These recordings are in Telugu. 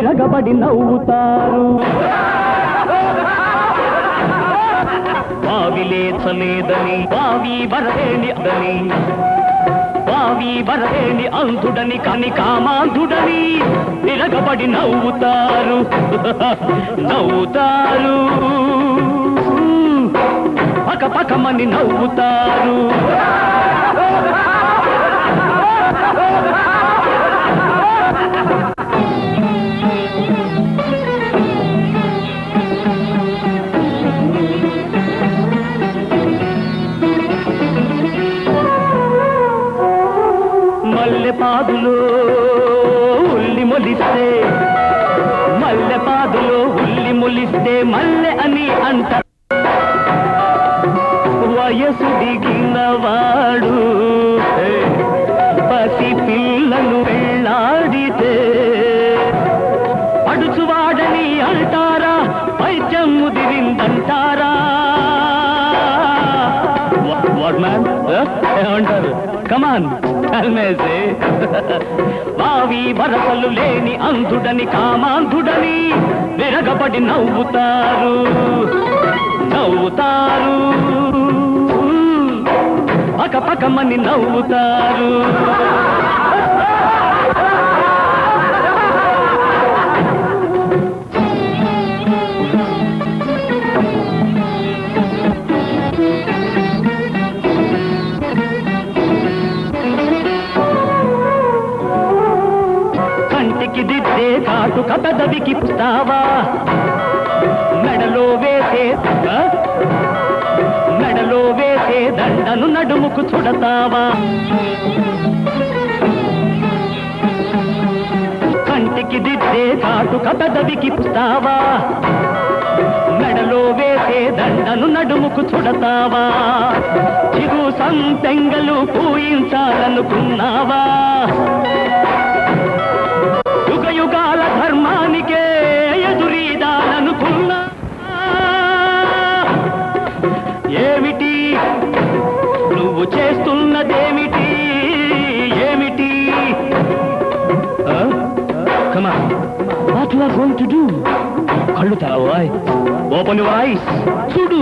విరగబడి నవ్వుతారు. వావి లేచలేదని వావి వరవేణి అదని. వావి వరవేణి అంధుడని కని కామాంధుడని విరగబడి నవ్వుతారు. నవ్వుతారు. పక నవ్వుతారు. పాదులో ఉల్లి మొలిస్తే మల్లె పాదులో ఉల్లి మొలిస్తే మల్లె అని అంట. వయసు దిగినవాడు పసి పిల్లలు వెళ్ళాడితే అడుచువాడని అంటారా పైత్యం ముదిరిందంటారా? వాట్ మ్యాన్ ఏమంటారు? కమాన్ కల్మేసి వావి వరసలు లేని అంధుడని కామాంధుడని విరగబడి నవ్వుతారు. నవ్వుతారు. పకపకమని నవ్వుతారు. కంటికి దిద్దే కాటుక పెదవికి పుస్తావా మెడలో వేసే మెడలో వేసే దండను నడుముకు చుడతావా? కంటికి దిద్దే కాటుక పెదవికి పుస్తావా మెడలో వేసే దండను నడుముకు చుడతావా? చిరు సంపెంగలు పూయించాలనుకున్నావా? నువ్వు చేస్తున్నదేమిటి? ఏమిటి? Come on what you are going to do కళ్ళు తెరవాయ్ ఓపెన్ వాయిస్ చూడు.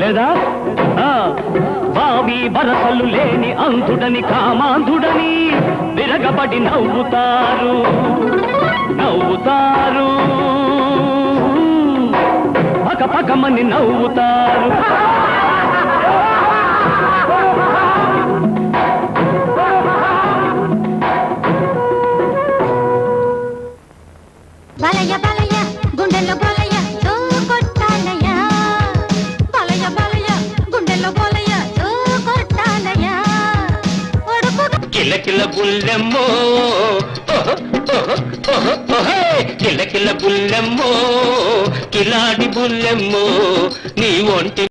లేదా? బావి బరసలు లేని అంధుడని కామాంధుడని విరగబడి నవ్వుతారు. నవ్వుతారు. పక పకమని నవ్వుతారు. కిలకిల బుల్లెమ్మో కిలకిల బుల్లెమ్మో కిలాడి బుల్లెమ్మో నీ ఒంటి